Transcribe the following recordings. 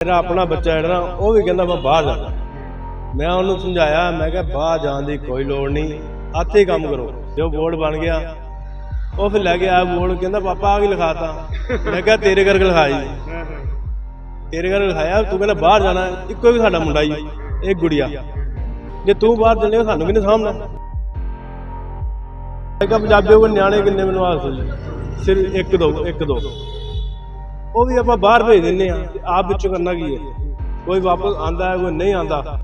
ਮੇਰਾ ਆਪਣਾ ਬੱਚਾ ਜਿਹੜਾ ਉਹ ਵੀ ਕਹਿੰਦਾ ਮੈਂ ਬਾਹਰ ਜਾਣਾ। ਮੈਂ ਉਹਨੂੰ ਸਮਝਾਇਆ, ਮੈਂ ਕਿਹਾ ਬਾਹਰ ਜਾਣ ਦੀ ਕੋਈ ਲੋੜ ਨਹੀਂ ਇੱਥੇ ਹੀ ਕੰਮ ਕਰੋ। ਜੋ ਬੋਰਡ ਬਣ ਗਿਆ, ਉਹ ਫਿਰ ਲੈ ਕੇ ਆਇਆ ਬੋਰਡ, ਕਹਿੰਦਾ ਪਾਪਾ ਆ ਕੀ ਲਿਖਾਤਾ? ਮੈਂ ਕਿਹਾ ਤੇਰੇ ਕਰਕੇ ਲਿਖਾਈ। ਤੇਰੇ ਕਰਕੇ ਲਿਖਾਇਆ, ਤੂੰ ਕਹਿੰਦਾ ਬਾਹਰ ਜਾਣਾ, ਇੱਕੋ ਵੀ ਸਾਡਾ ਮੁੰਡਾ ਹੀ ਇੱਕ ਗੁੜੀਆ। ਜੇ ਤੂੰ ਬਾਹਰ ਚੱਲੇ ਸਾਨੂੰ ਕਿਹਨੇ ਸਾਹਮਣਾ ਮੈਂ ਕਿਹਾ ਪੰਜਾਬੀ ਕੋਲ ਨਿਆਣੇ ਕਿੰਨੇ ਮੈਨੂੰ ਆਸ ਜੀ ਸਿਰਫ ਇੱਕ ਦੋ ਇੱਕ ਦੋ। ਉਹ ਵੀ ਆਪਾਂ ਬਾਹਰ ਭੇਜ ਦਿੰਨੇ ਆ ਤੇ ਆਪ ਵਿੱਚੋਂ ਕਰਨਾ ਕੀ ਹੈ? ਕੋਈ ਵਾਪਸ ਆਂਦਾ ਹੈ, ਕੋਈ ਨਹੀਂ ਆਂਦਾ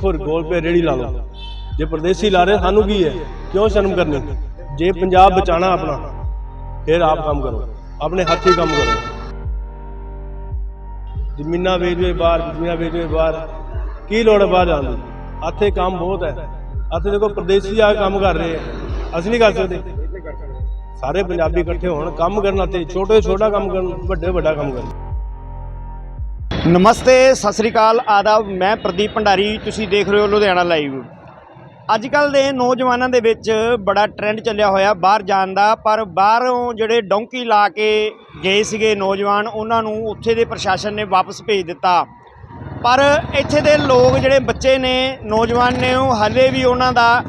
ਫਿਰ ਗੋਲ ਪੇ ਰੇੜੀ ਲਾ ਲਓ। ਜੇ ਪਰਦੇਸੀ ਲਾ ਰਹੇ, ਸਾਨੂੰ ਕੀ ਹੈ? ਕਿਉਂ ਸ਼ਰਮ ਕਰਨੀ? ਜੇ ਪੰਜਾਬ ਬਚਾਣਾ ਆਪਣਾ, ਫਿਰ ਆਪ ਕੰਮ ਕਰੋ। ਆਪਣੇ ਹੱਥੀ ਕੰਮ ਕਰੋ। ਜ਼ਮੀਨਾਂ ਵੇਚ ਵੇ ਬਾਹਰ, ਜ਼ਮੀਨਾਂ ਵੇਚ ਬਾਹਰ। ਕੀ ਲੋੜ ਹੈ ਬਾਹਰ ਜਾਣ ਦੀ? ਇੱਥੇ ਕੰਮ ਬਹੁਤ ਹੈ। ਇੱਥੇ ਦੇਖੋ, ਪਰਦੇਸੀ ਆ ਕੰਮ ਕਰ ਰਹੇ ਆ ਅਸੀਂ ਨਹੀਂ ਕਰ ਸਕਦੇ। ਸਾਰੇ ਪੰਜਾਬੀ ਇਕੱਠੇ ਹੋਣ, ਕੰਮ ਕਰਨ ਤੇ ਛੋਟੇ ਛੋਟਾ ਕੰਮ ਕਰਨ, ਵੱਡੇ ਵੱਡਾ ਕੰਮ ਕਰਨ। ਨਮਸਤੇ, ਸਤਿ ਸ੍ਰੀ ਅਕਾਲ, ਆਦਾਬ, ਮੈਂ ਪ੍ਰਦੀਪ ਭੰਡਾਰੀ, ਤੁਸੀਂ ਦੇਖ ਰਹੇ ਹੋ ਲੁਧਿਆਣਾ ਲਾਈਵ। ਅੱਜ ਕੱਲ ਦੇ ਨੌਜਵਾਨਾਂ ਦੇ ਵਿੱਚ ਬੜਾ ਟ੍ਰੈਂਡ ਚੱਲਿਆ ਹੋਇਆ, ਬਾਹਰ ਜਾਣ ਦਾ, ਪਰ ਬਾਹਰੋਂ ਜਿਹੜੇ ਡੌਂਕੀ ਲਾ ਕੇ ਗਏ ਸੀਗੇ ਨੌਜਵਾਨ, ਉਹਨਾਂ ਨੂੰ ਉੱਥੇ ਦੇ ਪ੍ਰਸ਼ਾਸਨ ਨੇ ਵਾਪਸ ਭੇਜ ਦਿੱਤਾ। ਪਰ ਇੱਥੇ ਦੇ ਲੋਕ ਜਿਹੜੇ ਬੱਚੇ ਨੇ, ਨੌਜਵਾਨ ਨੇ, ਉਹ ਹਾਲੇ ਵੀ ਉਹਨਾਂ ਦਾ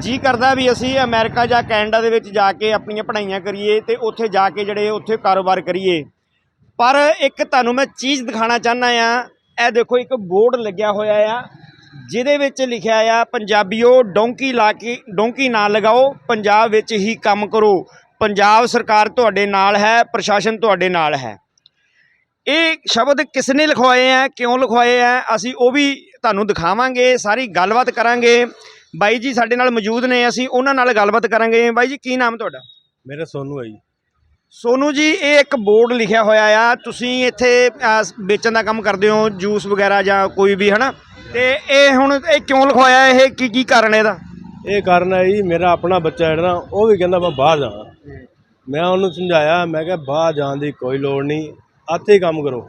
ਜੀ ਕਰਦਾ ਵੀ ਅਸੀਂ ਅਮਰੀਕਾ ਜਾਂ ਕੈਨੇਡਾ ਦੇ ਵਿੱਚ ਜਾ ਕੇ ਆਪਣੀਆਂ ਪੜ੍ਹਾਈਆਂ ਕਰੀਏ ਤੇ ਉੱਥੇ ਜਾ ਕੇ ਜਿਹੜੇ ਉੱਥੇ ਕਾਰੋਬਾਰ ਕਰੀਏ। ਪਰ ਇੱਕ ਤੁਹਾਨੂੰ ਮੈਂ ਚੀਜ਼ ਦਿਖਾਣਾ ਚਾਹੁੰਦਾ ਆ ਇਹ ਦੇਖੋ, ਇੱਕ ਬੋਰਡ ਲੱਗਿਆ ਹੋਇਆ ਆ, ਜਿਹਦੇ ਵਿੱਚ ਲਿਖਿਆ ਆ, ਪੰਜਾਬੀਓ ਡੋਂਕੀ ਲਾ ਕੇ, ਡੋਂਕੀ ਨਾ ਲਗਾਓ, ਪੰਜਾਬ ਵਿੱਚ ਹੀ ਕੰਮ ਕਰੋ। ਪੰਜਾਬ ਸਰਕਾਰ ਤੁਹਾਡੇ ਨਾਲ ਹੈ, ਪ੍ਰਸ਼ਾਸਨ ਤੁਹਾਡੇ ਨਾਲ ਹੈ। ਇਹ ਸ਼ਬਦ ਕਿਸ ਨੇ ਲਿਖਵਾਏ ਆ, ਕਿਉਂ ਲਿਖਵਾਏ ਆ, ਅਸੀਂ ਉਹ ਵੀ ਤੁਹਾਨੂੰ ਦਿਖਾਵਾਂਗੇ, ਸਾਰੀ ਗੱਲਬਾਤ ਕਰਾਂਗੇ। ਬਾਈ ਜੀ ਸਾਡੇ ਨਾਲ ਮੌਜੂਦ ਨੇ ਅਸੀਂ ਉਹਨਾਂ ਨਾਲ ਗੱਲਬਾਤ ਕਰਾਂਗੇ। ਬਾਈ ਜੀ ਕੀ ਨਾਮ ਤੁਹਾਡਾ? ਮੇਰਾ ਸੋਨੂ ਹੈ ਜੀ। ਸੋਨੂ ਜੀ ਇਹ ਇੱਕ ਬੋਰਡ ਲਿਖਿਆ ਹੋਇਆ ਆ। ਤੁਸੀਂ ਇੱਥੇ ਵੇਚਣ ਦਾ ਕੰਮ ਕਰਦੇ ਹੋ ਜੂਸ ਵਗੈਰਾ ਜਾਂ ਕੋਈ ਵੀ ਹਨਾ? ਤੇ ਇਹ ਹੁਣ ਇਹ ਕਿਉਂ ਲਿਖਵਾਇਆ? ਇਹ ਕੀ ਕੀ ਕਾਰਨ ਇਹਦਾ? ਇਹ ਕਾਰਨ ਹੈ ਜੀ ਮੇਰਾ ਆਪਣਾ ਬੱਚਾ ਜਿਹੜਾ ਨਾ ਉਹ ਵੀ ਕਹਿੰਦਾ ਮੈਂ ਬਾਹਰ ਜਾਣਾ ਮੈਂ ਉਹਨੂੰ ਸਮਝਾਇਆ ਮੈਂ ਕਿਹਾ ਬਾਹਰ ਜਾਣ ਦੀ ਕੋਈ ਲੋੜ ਨਹੀਂ ਇੱਥੇ ਹੀ ਕੰਮ ਕਰੋ।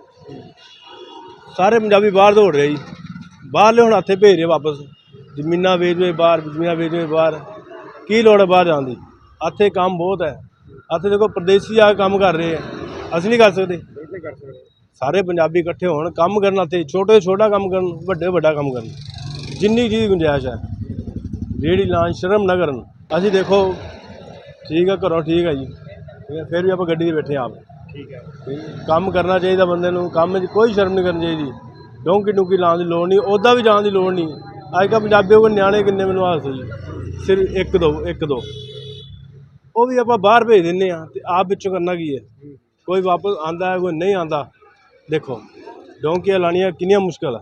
ਸਾਰੇ ਪੰਜਾਬੀ ਬਾਹਰ ਦੌੜ ਰਹੇ ਜੀ। ਬਾਹਰਲੇ ਹੁਣ ਇੱਥੇ ਭੇਜ ਰਹੇ ਵਾਪਸ। ਜ਼ਮੀਨਾਂ ਵੇਚ ਵੇ ਬਾਹਰ ਜ਼ਮੀਨਾਂ ਵੇਚ ਵੇ ਬਾਹਰ। ਕੀ ਲੋੜ ਹੈ ਬਾਹਰ ਜਾਣ ਦੀ? ਇੱਥੇ ਕੰਮ ਬਹੁਤ ਹੈ। ਇੱਥੇ ਦੇਖੋ ਪਰਦੇਸੀ ਆ ਕੇ ਕੰਮ ਕਰ ਰਹੇ ਆ ਅਸੀਂ ਨਹੀਂ ਕਰ ਸਕਦੇ। ਸਾਰੇ ਪੰਜਾਬੀ ਇਕੱਠੇ ਹੋਣ ਕੰਮ ਕਰਨ ਤੇ ਛੋਟੇ ਛੋਟਾ ਕੰਮ ਕਰਨ ਵੱਡੇ ਵੱਡਾ ਕੰਮ ਕਰਨ। ਜਿੰਨੀ ਚੀਜ਼ ਗੁੰਜਾਇਸ਼ ਹੈ। ਰੇੜੀ ਲਾਉਣ ਸ਼ਰਮ ਨਾ ਕਰਨ। ਅਸੀਂ ਦੇਖੋ ਠੀਕ ਆ ਘਰੋਂ ਠੀਕ ਆ ਜੀ। ਹੈ ਫਿਰ ਵੀ ਆਪਾਂ ਗੱਡੀ 'ਤੇ ਬੈਠੇ ਹਾਂ ਆਪ। ਠੀਕ ਹੈ। ਕੰਮ ਕਰਨਾ ਚਾਹੀਦਾ ਬੰਦੇ ਨੂੰ। ਕੰਮ 'ਚ ਕੋਈ ਸ਼ਰਮ ਨਹੀਂ ਕਰਨੀ ਚਾਹੀਦੀ। ਡੋਂਕੀ ਡੁੰਕੀ ਲਾਉਣ ਦੀ ਲੋੜ ਨਹੀਂ। ਉੱਦਾਂ ਵੀ ਜਾਣ ਦੀ ਲੋੜ ਨਹੀਂ। ਅੱਜ ਕੱਲ੍ਹ ਪੰਜਾਬੀ ਕੋਲ ਨਿਆਣੇ ਕਿੰਨੇ ਮੈਨੂੰ ਆਸ ਜੀ। ਸਿਰਫ ਇੱਕ ਦੋ ਇੱਕ ਦੋ। ਉਹ ਵੀ ਆਪਾਂ ਬਾਹਰ ਭੇਜ ਦਿੰਨੇ ਆ ਤੇ ਆਪ ਵਿੱਚੋਂ ਕਰਨਾ ਕੀ ਹੈ? ਕੋਈ ਵਾਪਸ ਆਂਦਾ ਹੈ ਕੋਈ ਨਹੀਂ ਆਂਦਾ ਦੇਖੋ ਡੋਂਕੀਆਂ ਲਾਣੀਆਂ ਕਿੰਨੀਆਂ ਮੁਸ਼ਕਲ ਆ।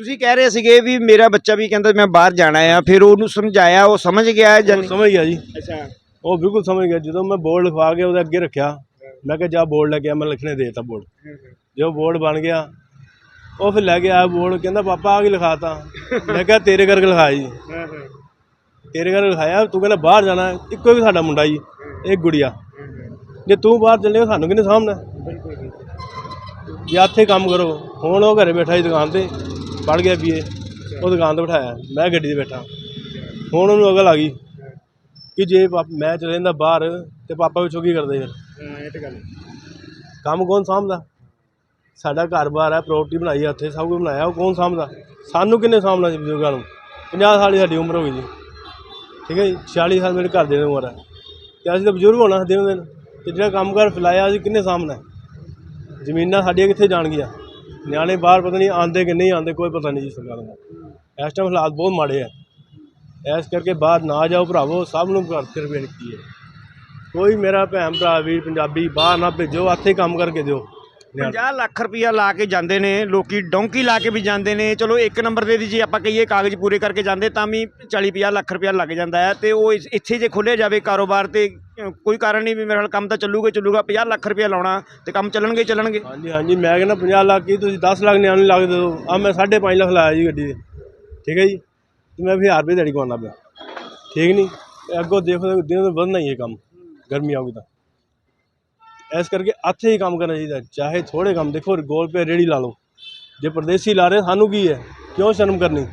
ਤੁਸੀਂ ਕਹਿ ਰਹੇ ਸੀਗੇ ਵੀ ਮੇਰਾ ਬੱਚਾ ਵੀ ਕਹਿੰਦਾ ਮੈਂ ਬਾਹਰ ਜਾਣਾ ਆ ਫਿਰ ਉਹਨੂੰ ਸਮਝਾਇਆ ਉਹ ਸਮਝ ਗਿਆ ਜਾਂ ਉਹ ਸਮਝ ਗਿਆ ਜੀ। ਅੱਛਾ। ਉਹ ਬਿਲਕੁਲ ਸਮਝ ਗਿਆ। ਜਦੋਂ ਮੈਂ ਬੋਰਡ ਲਿਖਵਾ ਕੇ ਉਹਦੇ ਅੱਗੇ ਰੱਖਿਆ ਮੈਂ ਕਿਹਾ ਜਾ ਬੋਰਡ ਲੈ ਕੇ ਆ ਮੈਂ ਲਿਖਣੇ ਦੇਤਾ ਬੋਰਡ। ਜੋ ਬੋਰਡ ਬਣ ਗਿਆ ਉਹ ਫਿਰ ਲੈ ਕੇ ਆਇਆ ਬੋਰਡ ਕਹਿੰਦਾ ਪਾਪਾ ਆ ਕੀ ਲਿਖਾਤਾ? ਮੈਂ ਕਿਹਾ ਤੇਰੇ ਕਰਕੇ ਲਿਖਾਇਆ ਜੀ। ਤੇਰੇ ਕਰਕੇ ਲਿਖਾਇਆ? ਤੂੰ ਕਹਿੰਦਾ ਬਾਹਰ ਜਾਣਾ ਹੈ। ਇੱਕੋ ਵੀ ਸਾਡਾ ਮੁੰਡਾ ਜੀ ਇੱਕ ਗੁੜੀਆ। ਜੇ ਤੂੰ ਬਾਹਰ ਚੱਲੇ ਸਾਨੂੰ ਕਿਹਨੇ ਸਾਹਮਣਾ ਜਾਂ। ਇੱਥੇ ਕੰਮ ਕਰੋ ਹੁਣ ਉਹ ਘਰੇ ਬੈਠਾ ਜੀ ਦੁਕਾਨ ਤੇ ਪੜ ਗਿਆ ਬੀਏ ਉਹ ਦੁਕਾਨ ਤੇ ਬਿਠਾਇਆ ਮੈਂ ਗੱਡੀ ਤੇ ਬੈਠਾ। ਹੁਣ ਉਹਨੂੰ ਅਗਲ ਆ ਗਈ ਕਿ ਜੇ ਮੈਂ ਚਲੇ ਜਾਂਦਾ ਬਾਹਰ ਤੇ ਪਾਪਾ ਵਿੱਚੋਂ ਕੀ ਕਰਦੇ ਫਿਰ? ਇਹ ਤਾਂ ਗੱਲ ਕੰਮ ਕੌਣ ਸਾਂਭਦਾ? ਸਾਡਾ ਘਰ-ਬਾਰ ਹੈ ਪ੍ਰੋਪਰਟੀ ਬਣਾਈ ਹੈ ਉੱਥੇ, ਸਭ ਕੁਝ ਬਣਾਇਆ। ਉਹ ਕੌਣ ਸਾਂਭਦਾ? ਸਾਨੂੰ ਕਿੰਨੇ ਸਾਂਭਣਾ ਜੀ ਬਜ਼ੁਰਗਾਂ ਨੂੰ? 50 ਸਾਲ ਦੀ ਸਾਡੀ ਉਮਰ ਹੋ ਗਈ ਜੀ। ਠੀਕ ਹੈ ਜੀ? 46 ਸਾਲ ਮੇਰੇ ਘਰ ਦੇ ਉਮਰ ਹੈ। ਤੇ ਅਸੀਂ ਤਾਂ ਬਜ਼ੁਰਗ ਹੋਣਾ ਦਿਨੋਂ ਦਿਨ। ਤੇ ਜਿਹੜਾ ਕੰਮ ਕਰ ਫਿਲਾਇਆ, ਅਸੀਂ ਕਿੰਨੇ ਸਾਂਭਣਾ ਜ਼ਮੀਨਾਂ ਸਾਡੀਆਂ ਕਿੱਥੇ ਜਾਣਗੀਆਂ? ਨਿਆਣੇ ਬਾਹਰ ਪਤਾ ਨਹੀਂ ਆਉਂਦੇ ਕਿ ਨਹੀਂ ਆਉਂਦੇ, ਕੋਈ ਪਤਾ ਨਹੀਂ ਜੀ ਸਰਕਾਰ ਦਾ ਇਸ ਟਾਈਮ ਹਾਲਾਤ ਬਹੁਤ ਮਾੜੇ ਆ ਇਸ ਕਰਕੇ ਬਾਹਰ ਨਾ ਜਾਓ ਭਰਾਵੋ, ਸਭ ਨੂੰ ਘਰ ਫਿਰ ਬੇਨਤੀ ਹੈ। ਕੋਈ ਮੇਰਾ ਭੈਣ ਭਰਾ ਵੀਰ, ਪੰਜਾਬੀ ਬਾਹਰ ਨਾ ਭੇਜੋ, ਇੱਥੇ ਹੀ ਕੰਮ ਕਰਕੇ ਦਿਓ। 50 ਲੱਖ ਰੁਪਇਆ ਲਾ ਕੇ ਜਾਂਦੇ ਨੇ ਲੋਕੀ ਡੌਂਕੀ ਲਾ ਕੇ ਵੀ ਜਾਂਦੇ ਨੇ। ਚਲੋ ਇੱਕ ਨੰਬਰ ਦੇ ਵੀ ਜੇ ਆਪਾਂ ਕਹੀਏ ਕਾਗਜ਼ ਪੂਰੇ ਕਰਕੇ ਜਾਂਦੇ ਤਾਂ ਵੀ 40 50 ਲੱਖ ਰੁਪਇਆ ਲੱਗ ਜਾਂਦਾ ਹੈ ਤੇ ਉਹ ਇਸ- ਇੱਥੇ ਜੇ ਖੋਲ੍ਹਿਆ ਜਾਵੇ ਕਾਰੋਬਾਰ ਤੇ ਅ, ਕੋਈ ਕਾਰਨ ਨਹੀਂ ਵੀ ਮੇਰੇ ਨਾਲ ਕੰਮ ਤਾਂ ਚੱਲੂਗਾ ਹੀ ਚੱਲੂਗਾ 50 ਲੱਖ ਰੁਪਇਆ ਲਾਉਣਾ ਤੇ ਕੰਮ ਚੱਲਣਗੇ ਹੀ ਚੱਲਣਗੇ। ਹਾਂਜੀ ਹਾਂਜੀ ਮੈਂ ਕਹਿੰਦਾ 50 ਲੱਖ ਕੀ ਤੁਸੀਂ 10 ਲੱਖ ਨਿਆਣੇ ਲੱਗ ਦਿਓ। ਆ ਮੈਂ 5.5 ਲੱਖ ਲਾਇਆ ਜੀ ਗੱਡੀ ਦੇ। ਠੀਕ ਹੈ ਜੀ? ਤੇ ਮੈਂ ਵੀ 1000 ਰੁਪਏ ਦਿਹਾੜੀ ਕਮਾਉਣਾ ਪਿਆ। ਠੀਕ ਨਹੀਂ? ਤੇ ਅੱਗੋਂ ਦੇਖੋ ਦਿਨੋਂ ਦਿਨ ਵਧਣਾ ਹੀ ਇਹ ਕੰਮ। ਗਰਮੀ ਆਊਗੀ ਤਾਂ। ਇਸ ਕਰਕੇ ਇੱਥੇ ਹੀ ਕੰਮ ਕਰਨਾ ਚਾਹੀਦਾ। ਚਾਹੇ ਥੋੜੇ ਕੰਮ ਦੇਖੋ ਗੋਲ ਪੇ ਰੇੜੀ ਲਾ ਲਓ। ਜੇ ਪਰਦੇਸੀ ਲਾ ਰਹੇ ਸਾਨੂੰ ਕੀ ਹੈ? ਕਿਉਂ ਸ਼ਰਮ ਕਰਨੀ?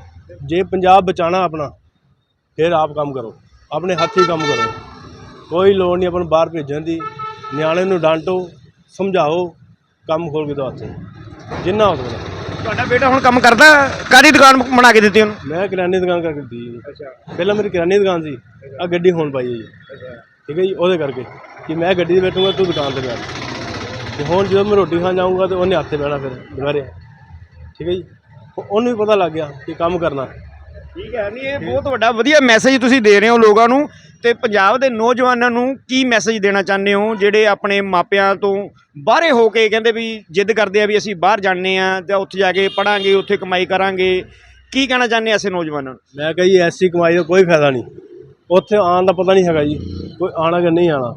ਜੇ ਪੰਜਾਬ ਬਚਾਣਾ ਆਪਣਾ ਫਿਰ ਆਪ ਕੰਮ ਕਰੋ। ਆਪਣੇ ਹੱਥੀਂ ਕੰਮ ਕਰੋ। ਕੋਈ ਲੋੜ ਨਹੀਂ ਆਪਾਂ ਨੂੰ ਬਾਹਰ ਭੇਜਣ ਦੀ। ਨਿਆਣੇ ਨੂੰ ਡਾਂਟੋ ਸਮਝਾਓ ਕੰਮ ਖੋਲ ਕੇ ਦੋ ਹੱਥੇ ਜਿੰਨਾ ਹੋ ਸਕਦਾ। ਤੁਹਾਡਾ ਬੇਟਾ ਹੁਣ ਕੰਮ ਕਰਦਾ? ਕਾਦੀ ਦੁਕਾਨ ਬਣਾ ਕੇ ਦਿੱਤੀ ਉਹਨੂੰ? ਮੈਂ ਕਿਰਾਨੇ ਦੀ ਦੁਕਾਨ ਕਰਕੇ ਦਿੱਤੀ ਜੀ। ਅੱਛਾ। ਪਹਿਲਾਂ ਮੇਰੀ ਕਿਰਾਨੇ ਦੀ ਦੁਕਾਨ ਸੀ। ਆ ਗੱਡੀ ਹੁਣ ਪਾਈ ਹੈ ਜੀ। ਠੀਕ ਹੈ ਜੀ ਉਹਦੇ ਕਰਕੇ ਕਿ ਮੈਂ ਗੱਡੀ 'ਤੇ ਬੈਠੂੰਗਾ ਤੂੰ ਦੁਕਾਨ ਤੇ ਬੈਠ। ਤੇ ਹੁਣ ਜਦੋਂ ਮੈਂ ਰੋਟੀ ਖਾਣ ਜਾਊਂਗਾ ਤੇ ਉਹਨੇ ਹੱਥੇ ਬਹਿਣਾ ਫਿਰ ਦੁਬਾਰੇ। ਠੀਕ ਹੈ ਜੀ ਉਹ- ਉਹਨੂੰ ਵੀ ਪਤਾ ਲੱਗ ਗਿਆ ਕਿ ਕੰਮ ਕਰਨਾ। ਠੀਕ ਹੈ ਨਹੀਂ ਇਹ ਬਹੁਤ ਵੱਡਾ ਵਧੀਆ ਮੈਸੇਜ ਤੁਸੀਂ ਦੇ ਰਹੇ ਹੋ ਲੋਕਾਂ ਨੂੰ। ਤੇ ਪੰਜਾਬ ਦੇ ਨੌਜਵਾਨਾਂ ਨੂੰ ਕੀ ਮੈਸੇਜ ਦੇਣਾ ਚਾਹੁੰਦੇ ਹੋ ਜਿਹੜੇ ਆਪਣੇ ਮਾਪਿਆਂ ਤੋਂ ਬਾਹਰੇ ਹੋ ਕੇ ਕਹਿੰਦੇ ਵੀ ਜਿੱਦ ਕਰਦੇ ਆ ਵੀ ਅਸੀਂ ਬਾਹਰ ਜਾਣੇ ਆ ਤੇ ਉੱਥੇ ਜਾ ਕੇ ਪੜਾਂਗੇ ਉੱਥੇ ਕਮਾਈ ਕਰਾਂਗੇ। ਕੀ ਕਹਿਣਾ ਚਾਹੁੰਦੇ ਐਸੇ ਨੌਜਵਾਨਾਂ ਨੂੰ? ਮੈਂ ਕਹਾਂ ਜੀ ਐਸੀ ਕਮਾਈ ਦਾ ਕੋਈ ਫਾਇਦਾ ਨਹੀਂ। ਉੱਥੇ ਆਉਣ ਦਾ ਪਤਾ ਨਹੀਂ ਹੈਗਾ ਜੀ, ਕੋਈ ਆਣਾ ਕਿ ਨਹੀਂ ਆਣਾ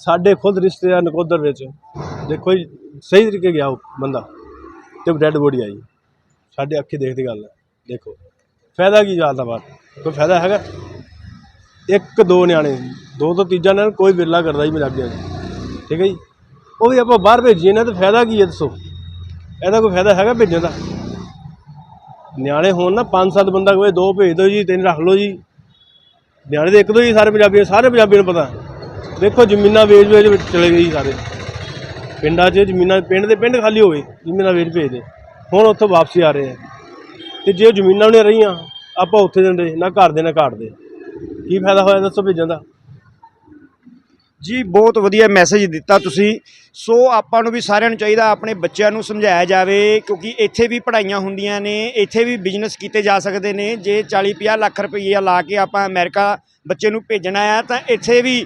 ਸਾਡੇ ਖੁਦ ਰਿਸ਼ਤੇਦਾਰ ਨਕੋਦਰ ਵਿੱਚ ਦੇਖੋ ਜੀ, ਸਹੀ ਤਰੀਕੇ ਗਿਆ ਉਹ ਬੰਦਾ, ਤੇ ਡੈੱਡ ਬੋਡੀ ਆਈ ਸਾਡੇ ਅੱਖੀ ਦੇਖਦੀ ਗੱਲ ਹੈ, ਦੇਖੋ। ਫਾਇਦਾ ਕੀ ਜਾਂਦਾ ਬਾਹਰ? ਕੋਈ ਫਾਇਦਾ ਹੈਗਾ? ਇੱਕ, ਦੋ ਨਿਆਣੇ, ਦੋ ਤੋਂ ਤੀਜਾ ਨਾਲ ਕੋਈ ਵਿਰਲਾ ਕਰਦਾ ਜੀ ਪੰਜਾਬੀਆਂ 'ਚ। ਠੀਕ ਹੈ ਜੀ? ਉਹ ਵੀ ਆਪਾਂ ਬਾਹਰ ਭੇਜੀਏ ਨਾ, ਤਾਂ ਫਾਇਦਾ ਕੀ ਹੈ ਦੱਸੋ? ਇਹਦਾ ਕੋਈ ਫਾਇਦਾ ਹੈਗਾ ਭੇਜਣ ਦਾ? ਨਿਆਣੇ ਹੋਣ ਨਾ, ਪੰਜ ਸੱਤ ਬੰਦਾ ਕੋਈ ਦੋ ਭੇਜ ਦਿਓ ਜੀ, ਤਿੰਨ ਰੱਖ ਲਓ ਜੀ। ਨਿਆਣੇ ਦੇ ਇੱਕ ਦੋ ਹੀ ਸਾਰੇ ਪੰਜਾਬੀ ਸਾਰੇ ਪੰਜਾਬੀਆਂ ਨੂੰ ਪਤਾ। ਦੇਖੋ ਜ਼ਮੀਨਾਂ ਵੇਚ ਵੇਚ ਚਲੇ ਗਏ ਸਾਰੇ। ਪਿੰਡਾਂ 'ਚ ਜ਼ਮੀਨਾਂ, ਪਿੰਡ ਦੇ ਪਿੰਡ ਖਾਲੀ ਹੋ ਗਏ ਜ਼ਮੀਨਾਂ ਵੇਚ ਭੇਜਦੇ ਹੁਣ ਉੱਥੋਂ ਵਾਪਸੀ ਆ ਰਹੇ ਆ। ਤੇ ਜੇ ਜ਼ਮੀਨਾਂ ਨਹੀਂ ਰਹੀਆਂ, ਆਪਾਂ ਉੱਥੇ ਜਾਂਦੇ, ਨਾ ਘਰ ਦੇ, ਨਾ ਘਾਟ ਦੇ। ਕੀ ਫਾਇਦਾ ਹੋਇਆ ਦੱਸੋ ਭੇਜਣ ਦਾ? ਜੀ, ਬਹੁਤ ਵਧੀਆ ਮੈਸੇਜ ਦਿੱਤਾ ਤੁਸੀਂ। ਸੋ ਆਪਾਂ ਨੂੰ ਵੀ ਸਾਰਿਆਂ ਨੂੰ ਚਾਹੀਦਾ ਆਪਣੇ ਬੱਚਿਆਂ ਨੂੰ ਸਮਝਾਇਆ ਜਾਵੇ, ਕਿਉਂਕਿ ਇੱਥੇ ਵੀ ਪੜ੍ਹਾਈਆਂ ਹੁੰਦੀਆਂ ਨੇ, ਇੱਥੇ ਵੀ ਬਿਜ਼ਨਸ ਕੀਤੇ ਜਾ ਸਕਦੇ ਨੇ। ਜੇ 40 50 ਲੱਖ ਰੁਪਈਆ ਲਾ ਕੇ ਆਪਾਂ ਅਮਰੀਕਾ ਬੱਚੇ ਨੂੰ ਭੇਜਣਾ ਆ ਤਾਂ ਇੱਥੇ ਵੀ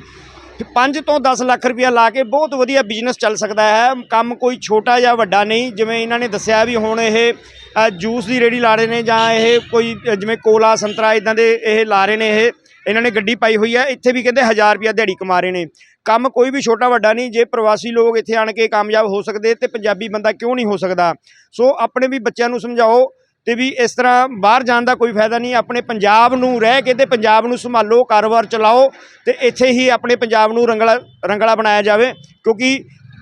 5 ਤੋਂ 10 ਲੱਖ ਰੁਪਈਆ ਲਾ ਕੇ ਬਹੁਤ ਵਧੀਆ ਬਿਜ਼ਨਸ ਚੱਲ ਸਕਦਾ ਹੈ। ਕੰਮ ਕੋਈ ਛੋਟਾ ਜਾਂ ਵੱਡਾ ਨਹੀਂ, ਜਿਵੇਂ ਇਹਨਾਂ ਨੇ ਦੱਸਿਆ ਵੀ ਹੁਣ ਇਹ ਜੂਸ ਦੀ ਰੇੜੀ ਲਾ ਰਹੇ ਨੇ ਜਾਂ ਇਹ ਕੋਈ, ਜਿਵੇਂ ਕੋਲਾ, ਸੰਤਰਾ ਇਦਾਂ ਦੇ ਇਹ ਲਾ ਰਹੇ ਨੇ ਇਹ। ਇਹਨਾਂ ਨੇ ਗੱਡੀ ਪਾਈ ਹੋਈ ਹੈ। ਇੱਥੇ ਵੀ ਕਹਿੰਦੇ 1000 ਰੁਪਿਆ ਦਿਹਾੜੀ ਕਮਾ ਰਹੇ ਨੇ। ਕੰਮ ਕੋਈ ਵੀ ਛੋਟਾ ਵੱਡਾ ਨਹੀਂ, ਜੇ ਪ੍ਰਵਾਸੀ ਲੋਕ ਇੱਥੇ ਆਣ ਕੇ ਕਾਮਯਾਬ ਹੋ ਸਕਦੇ ਤੇ ਪੰਜਾਬੀ ਬੰਦਾ ਕਿਉਂ ਨਹੀਂ ਹੋ ਸਕਦਾ? ਸੋ ਆਪਣੇ ਵੀ ਬੱਚਿਆਂ ਨੂੰ ਸਮਝਾਓ ਤੇ ਵੀ ਇਸ ਤਰ੍ਹਾਂ ਬਾਹਰ ਜਾਣ ਦਾ ਕੋਈ ਫਾਇਦਾ ਨਹੀਂ। ਆਪਣੇ ਪੰਜਾਬ ਨੂੰ ਰਹਿ ਕੇ ਤੇ ਪੰਜਾਬ ਨੂੰ ਸੰਭਾਲੋ, ਕਾਰੋਬਾਰ ਚਲਾਓ ਤੇ ਇੱਥੇ ਹੀ ਆਪਣੇ ਪੰਜਾਬ ਨੂੰ ਰੰਗਲਾ ਰੰਗਲਾ ਬਣਾਇਆ ਜਾਵੇ। ਕਿਉਂਕਿ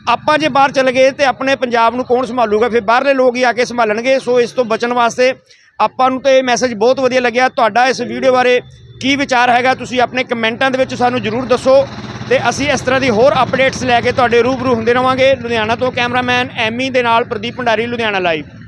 ਆਪਾਂ ਜੇ ਬਾਹਰ ਚਲੇ ਗਏ ਤੇ ਆਪਣੇ ਪੰਜਾਬ ਨੂੰ ਕੌਣ ਸੰਭਾਲੂਗਾ? ਫਿਰ ਬਾਹਰਲੇ ਲੋਕ ਹੀ ਆ ਕੇ ਸੰਭਾਲਣਗੇ। ਸੋ ਇਸ ਤੋਂ ਬਚਣ ਵਾਸਤੇ ਆਪਾਂ ਨੂੰ ਤੇ ਇਹ ਮੈਸੇਜ ਬਹੁਤ ਵਧੀਆ ਲੱਗਿਆ। ਤੁਹਾਡਾ ਇਸ ਵੀਡੀਓ ਬਾਰੇ ਕੀ ਵਿਚਾਰ ਹੈਗਾ ਤੁਸੀਂ ਆਪਣੇ ਕਮੈਂਟਾਂ ਦੇ ਵਿੱਚ ਸਾਨੂੰ ਜਰੂਰ ਦੱਸੋ ਤੇ ਅਸੀਂ ਇਸ ਤਰ੍ਹਾਂ ਦੀ ਹੋਰ ਅਪਡੇਟਸ ਲੈ ਕੇ ਤੁਹਾਡੇ ਰੂਬਰੂ ਹੁੰਦੇ ਰਵਾਂਗੇ ਲੁਧਿਆਣਾ ਤੋਂ ਕੈਮਰਾਮੈਨ ਐਮੀ ਦੇ ਨਾਲ ਪ੍ਰਦੀਪ ਭੰਡਾਰੀ, ਲੁਧਿਆਣਾ ਲਾਈਵ